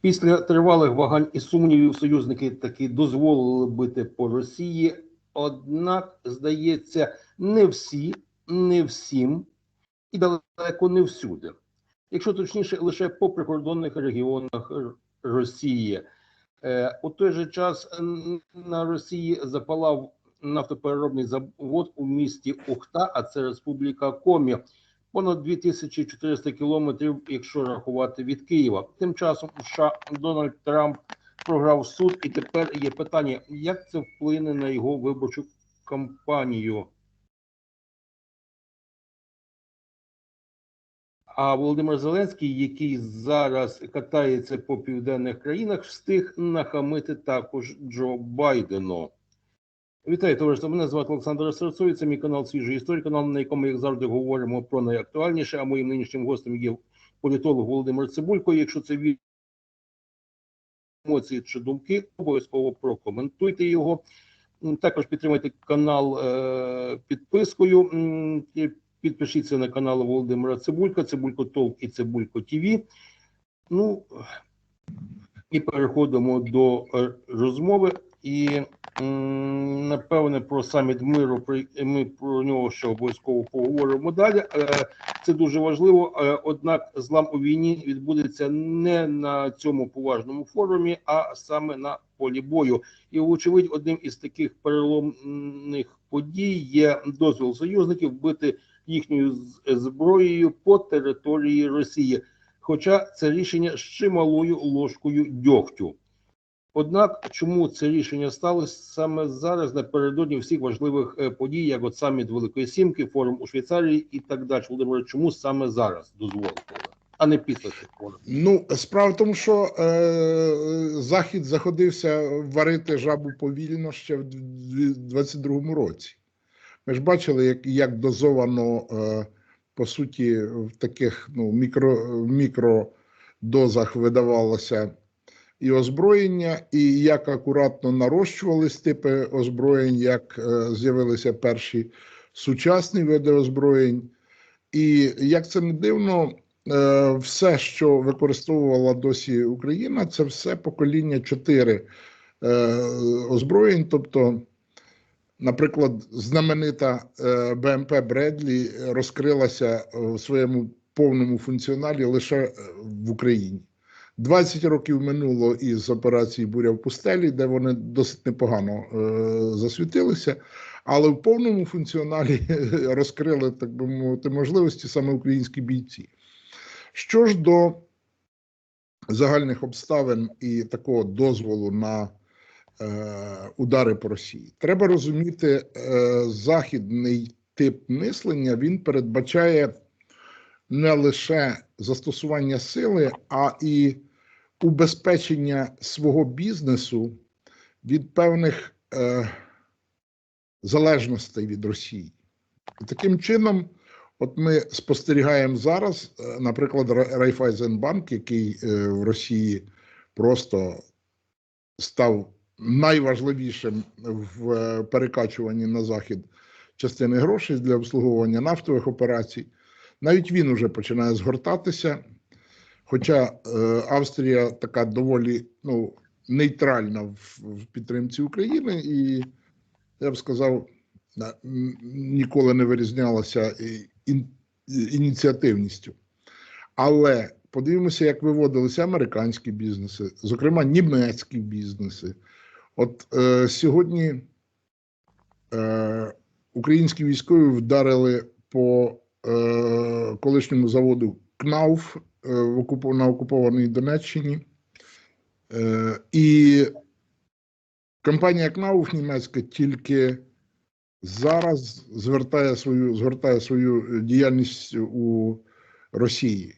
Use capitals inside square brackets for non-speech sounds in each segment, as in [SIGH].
Після тривалих вагань і сумнівів союзники таки дозволили бити по Росії. Однак, здається, не всі, не всім і далеко не всюди. Якщо точніше, лише по прикордонних регіонах Росії. Е, У той же час на Росії запалав нафтопереробний завод у місті Ухта, а це Республіка Комі. Понад 2400 кілометрів, якщо рахувати від Києва. Тим часом США Дональд Трамп програв суд, і тепер є питання, як це вплине на його виборчу кампанію. А Володимир Зеленський, який зараз катається по південних країнах, встиг нахамити також Джо Байдену. Вітаю, товариство. Мене звати Олександр Серцовий. Це мій канал Свіжий історій, канал, на якому, як завжди, говоримо про найактуальніше. А моїм нинішнім гостем є політолог Володимир Цибулько. Якщо це від емоції чи думки, обов'язково прокоментуйте його. Також підтримайте канал е, підпискою. Підпишіться на канал Володимира Цибулька, Цибулько Толк і Цибулько ТВ. Ну і переходимо до е, розмови. І напевне про саміт миру ми про нього ще обов'язково поговоримо далі. Це дуже важливо. Е, Однак злам у війні відбудеться не на цьому поважному форумі, а саме на полі бою. І вочевидь, одним із таких переломних подій є дозвіл союзників бити їхньою зброєю по території Росії. Хоча це рішення з чималою ложкою дьогтю. Однак, чому це рішення сталося саме зараз, напередодні всіх важливих е, подій, як от саміт Великої Сімки, форум у Швейцарії і так далі. Володимир, чому саме зараз дозволили, а не після цих форумів? Ну, справа в тому, що е, Захід заходився варити жабу повільно ще в 22-му році. Ми ж бачили, як, як дозовано, е, по суті, в таких ну, мікро, мікродозах видавалося і озброєння, і як акуратно нарощувались типи озброєнь, як е, з'явилися перші сучасні види озброєнь. І як це не дивно, е, все, що використовувала досі Україна, це все покоління 4 е, озброєнь. Тобто, наприклад, знаменита БМП Бредлі розкрилася в своєму повному функціоналі лише в Україні. 20 років минуло із операції Буря в пустелі, де вони досить непогано е, засвітилися, але в повному функціоналі [LAUGHS] розкрили, так би мовити, можливості саме українські бійці. Що ж до загальних обставин і такого дозволу на е, удари по Росії, треба розуміти, е, західний тип мислення він передбачає не лише застосування сили, а і убезпечення свого бізнесу від певних е, залежностей від Росії. Таким чином, от ми спостерігаємо зараз, е, наприклад, Райфайзенбанк, який е, в Росії просто став найважливішим в е, перекачуванні на захід частини грошей для обслуговування нафтових операцій. Навіть він уже починає згортатися. Хоча е, Австрія така доволі ну, нейтральна в, підтримці України, і я б сказав, ніколи не вирізнялася ін- ініціативністю. Але подивимося, як виводилися американські бізнеси, зокрема німецькі бізнеси. От е, сьогодні е, українські військові вдарили по е, колишньому заводу КНАУФ на окупованій Донеччині. Е, і компанія КНАУФ німецька тільки зараз звертає свою, згортає свою діяльність у Росії.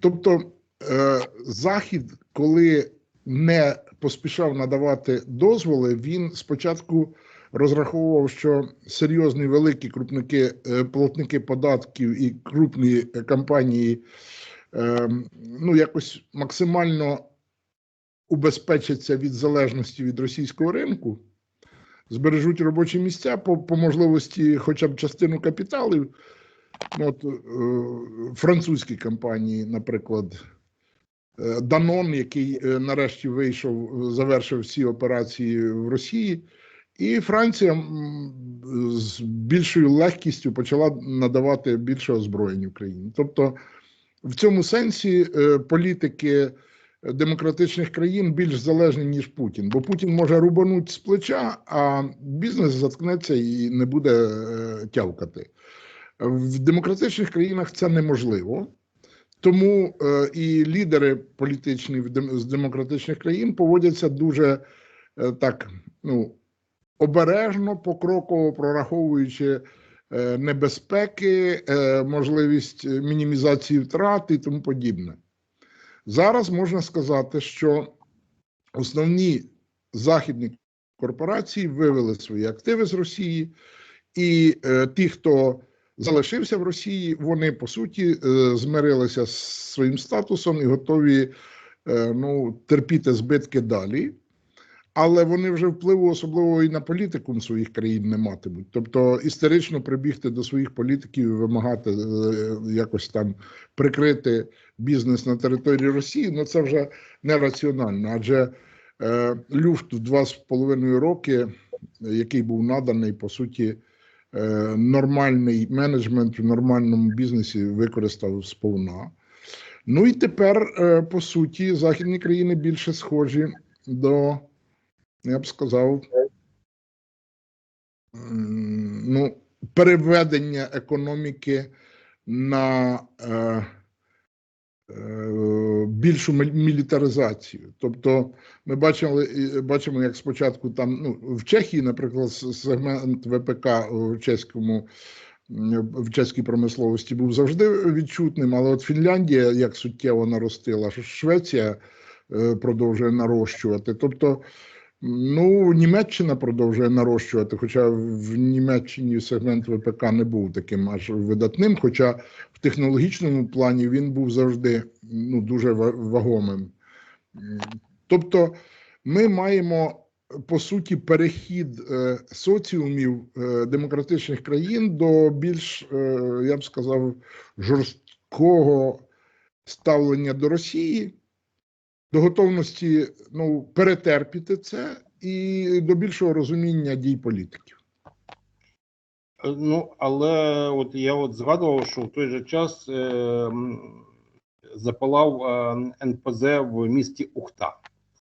Тобто, е, Захід, коли не поспішав надавати дозволи, він спочатку розраховував, що серйозні великі крупники, е, платники податків і крупні е, компанії е, ну, якось максимально убезпечаться від залежності від російського ринку, збережуть робочі місця по, по можливості хоча б частину капіталів. Ну, От, французькі компанії, наприклад, Данон, який нарешті вийшов, завершив всі операції в Росії. І Франція з більшою легкістю почала надавати більше озброєнь Україні. Тобто, в цьому сенсі е, політики демократичних країн більш залежні, ніж Путін. Бо Путін може рубанути з плеча, а бізнес заткнеться і не буде е, тявкати. В демократичних країнах це неможливо. Тому е, і лідери політичні з демократичних країн поводяться дуже е, так, ну, обережно, покроково прораховуючи е, небезпеки, е, можливість е, мінімізації втрат і тому подібне. Зараз можна сказати, що основні західні корпорації вивели свої активи з Росії, і ті, хто залишився в Росії, вони по суті змирилися з своїм статусом і готові ну, терпіти збитки далі. Але вони вже впливу особливо і на політику своїх країн не матимуть. Тобто історично прибігти до своїх політиків і вимагати е, якось там прикрити бізнес на території Росії, ну це вже нераціонально. Адже е, люфт в два з половиною роки, який був наданий, по суті, е, нормальний менеджмент в нормальному бізнесі використав сповна. Ну і тепер, е, по суті, західні країни більше схожі до, я б сказав, ну, переведення економіки на е, е, більшу мілітаризацію. Тобто, ми бачили, бачимо, як спочатку там ну, в Чехії, наприклад, сегмент ВПК в чеському. В чеській промисловості був завжди відчутним, але от Фінляндія як суттєво наростила, Швеція е, продовжує нарощувати. Тобто, ну, Німеччина продовжує нарощувати, хоча в Німеччині сегмент ВПК не був таким аж видатним. Хоча в технологічному плані він був завжди ну, дуже вагомим. Тобто, ми маємо по суті перехід е, соціумів е, демократичних країн до більш, е, я б сказав, жорсткого ставлення до Росії, до готовності ну, перетерпіти це і до більшого розуміння дій політиків. Е, Ну, але от я от згадував, що в той же час е, запалав е, НПЗ в місті Ухта.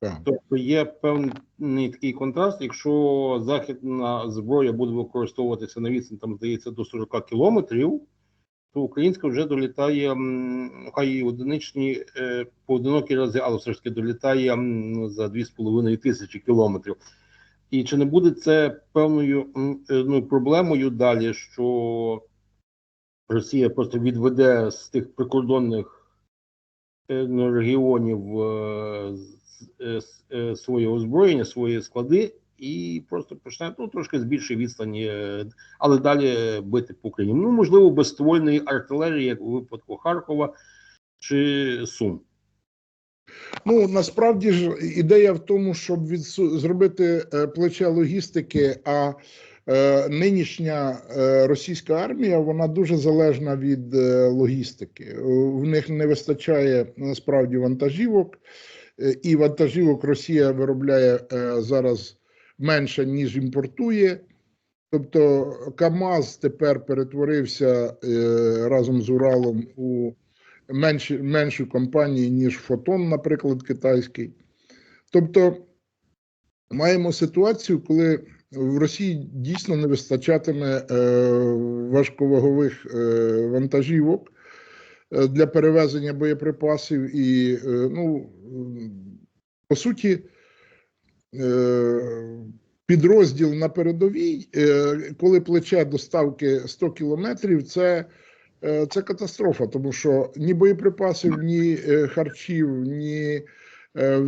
Так. Тобто є певний такий контраст. Якщо західна зброя буде використовуватися на відстань, там здається, до 40 кілометрів, то українська вже долітає, хай і одиничні е, поодинокі рази, але все ж таки долітає за 2,5 тисячі кілометрів. І чи не буде це певною е, ну, проблемою далі, що Росія просто відведе з тих прикордонних регіонів е, своє озброєння, свої склади, і просто почне ну, трошки з більшої відстані, е, але далі бити по Україні. Ну, можливо, безствольної артилерії, як у випадку Харкова чи Сум. Ну насправді ж ідея в тому, щоб відсу... зробити е, плече логістики. А е, нинішня російська армія вона дуже залежна від логістики. В них не вистачає насправді вантажівок, і вантажівок Росія виробляє зараз менше ніж імпортує. Тобто КАМАЗ тепер перетворився е, разом з Уралом у менші, меншу компанію, ніж Фотон, наприклад, китайський. Тобто маємо ситуацію, коли в Росії дійсно не вистачатиме е, важковагових е, вантажівок е, для перевезення боєприпасів, і, е, ну, по суті, підрозділ на передовій, е, коли плече доставки 100 кілометрів, це Е, Це катастрофа, тому що ні боєприпасів, ні е, харчів, ні е,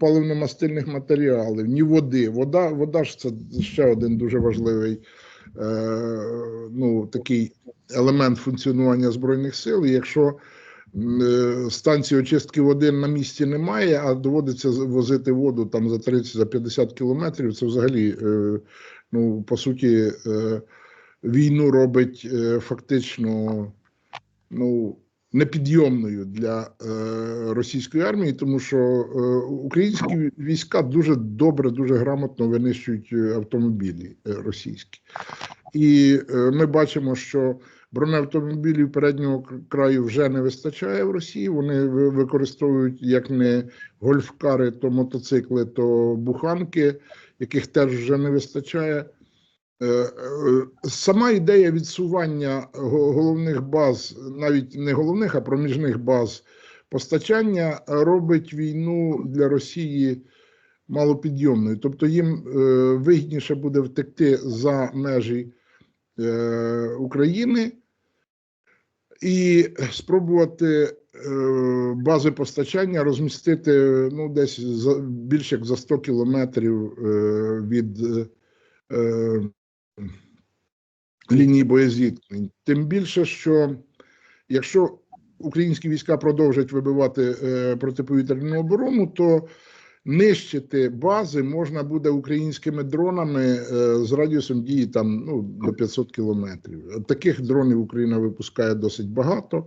паливно-мастильних матеріалів, ні води. Вода, вода ж це ще один дуже важливий е, ну, такий елемент функціонування Збройних сил. І якщо е, станції очистки води на місці немає, а доводиться возити воду там за 30-50 кілометрів, це взагалі, е, ну, по суті, е, війну робить е, фактично ну, непідйомною для е, російської армії, тому що е, українські війська дуже добре, дуже грамотно винищують е, автомобілі е, російські. І е, ми бачимо, що бронеавтомобілів переднього краю вже не вистачає в Росії. Вони використовують як не гольфкари, то мотоцикли, то буханки, яких теж вже не вистачає. Е, е, Сама ідея відсування головних баз, навіть не головних, а проміжних баз постачання робить війну для Rосії малопідйомною. Тобто їм е, вигідніше буде втекти за межі України і спробувати е, бази постачання розмістити ну, десь за, більше як за 100 кілометрів е, від е, лінії боєзіткнень. Тим більше, що якщо українські війська продовжать вибивати протиповітряну оборону, то нищити бази можна буде українськими дронами е, з радіусом дії там ну, до 500 кілометрів. Таких дронів Україна випускає досить багато.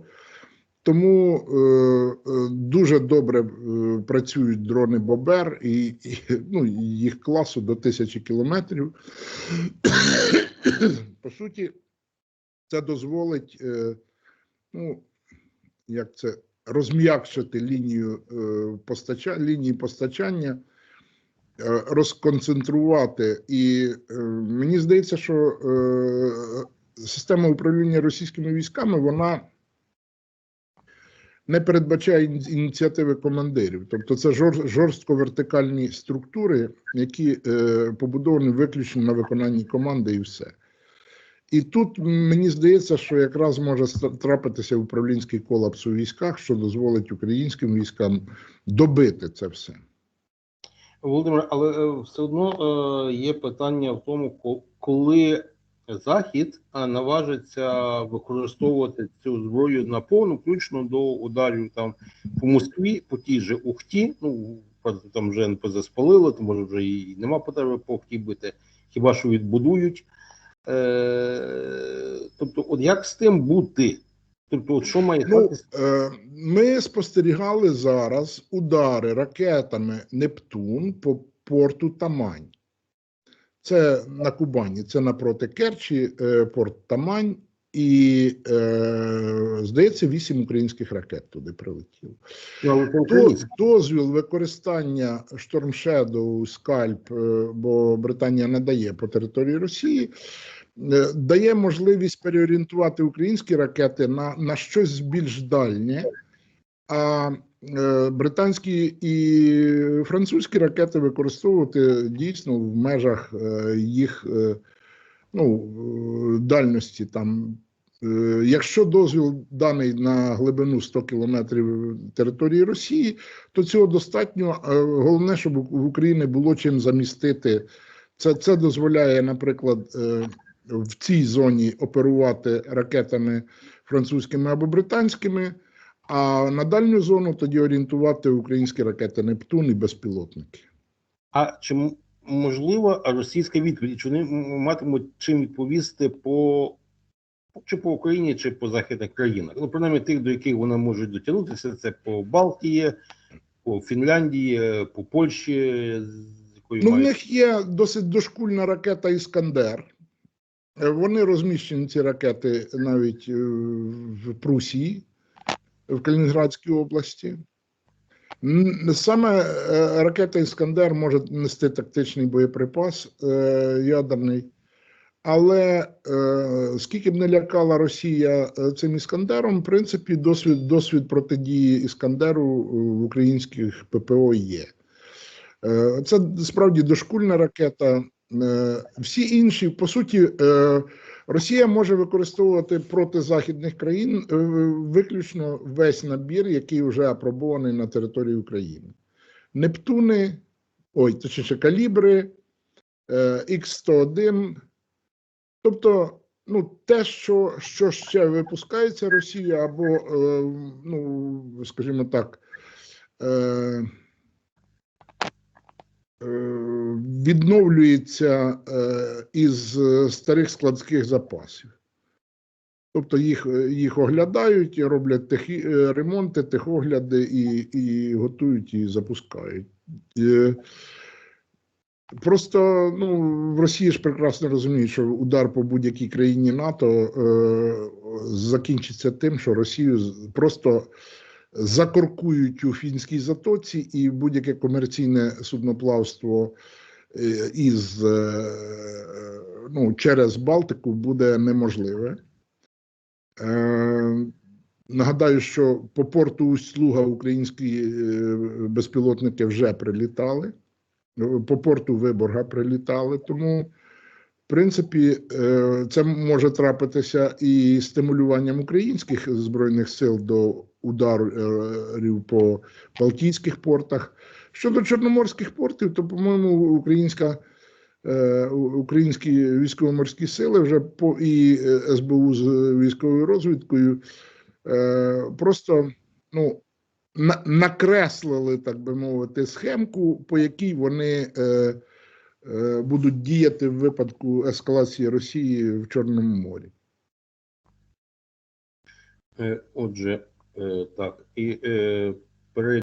Тому е, е, дуже добре е, працюють дрони Бобер і, і ну, їх класу до тисячі кілометрів. По суті, це дозволить е, ну, як це, розм'якшити лінію е, постачання, лінії постачання, е, розконцентрувати. І е, мені здається, що система управління російськими військами вона не передбачає ініціативи командирів. Тобто це жор, жорстко вертикальні структури, які побудовані виключно на виконанні команди і все. І тут мені здається, що якраз може трапитися управлінський колапс у військах, що дозволить українським військам добити це все. Володимир, але е, все одно е, є питання в тому, ко- коли Захід е, наважиться використовувати цю зброю наповну, включно до ударів там по Москві, по тій же Ухті. Ну там вже НПЗ спалили, то може вже і нема потреби по Ухті бити, хіба що відбудують. Е, тобто, от як з тим бути? Тобто, от що має Ну, е, ми спостерігали зараз удари ракетами Нептун по порту Тамань. Це на Кубані, це напроти Керчі, е, порт Тамань, і е, здається, вісім українських ракет туди прилетіло. Ну, дозвіл використання Storm Shadow, Scalp, е, бо Британія не дає по території Росії, е, дає можливість переорієнтувати українські ракети на, на щось більш дальнє. А е, британські і французькі ракети використовувати дійсно в межах е, їх е, ну, дальності там Якщо дозвіл даний на глибину 100 кілометрів території Росії, то цього достатньо. Е, Головне, щоб в Україні було чим замістити. Це, це дозволяє, наприклад, е, в цій зоні оперувати ракетами французькими або британськими, а на дальню зону тоді орієнтувати українські ракети Нептун і безпілотники. А чи м- можлива російська відповідь? Чи вони матимуть чим відповісти по чи по Україні, чи по західних країнах? Ну, принаймні тих, до яких вони можуть дотягнутися, це по Балтії, по Фінляндії, по Польщі, Ну, в них є досить дошкульна ракета Іскандер. Вони розміщені ці ракети навіть е, в Прусії, в Калінінградській області. Саме е, ракета Іскандер може нести тактичний боєприпас е, ядерний. Але е, скільки б не лякала Росія е, цим іскандером, в принципі, досвід, досвід протидії іскандеру е, в українських ППО є. Е, Це справді дошкульна ракета. Е, Всі інші, по суті, е, Росія може використовувати проти західних країн е, виключно весь набір, який вже апробований на території України. Нептуни, ой, точніше, калібри, е, Х-101. Тобто, ну, те, що, що ще випускається Росія, або, е, ну, скажімо так, е, е, відновлюється е, із е, старих складських запасів. Тобто їх, е, їх оглядають, і роблять техі, е, ремонти, техогляди і, і готують і запускають. Просто ну, в Росії ж прекрасно розуміють, що удар по будь-якій країні НАТО е, закінчиться тим, що Росію просто закоркують у фінській затоці, і будь-яке комерційне судноплавство е, із, е, ну, через Балтику буде неможливе. Е, Нагадаю, що по порту Усть-Луга українські е, безпілотники вже прилітали, по порту Виборга прилітали. Тому, в принципі, е, це може трапитися і стимулюванням українських збройних сил до ударів по Балтійських портах. Щодо чорноморських портів, то, по-моєму, українська. е, Українські військово-морські сили вже по і е, СБУ з військовою розвідкою е, просто ну, накреслили, так би мовити, схемку, по якій вони е, е, будуть діяти в випадку ескалації Росії в Чорному морі. Е, Отже, е, так, і е, перейдемо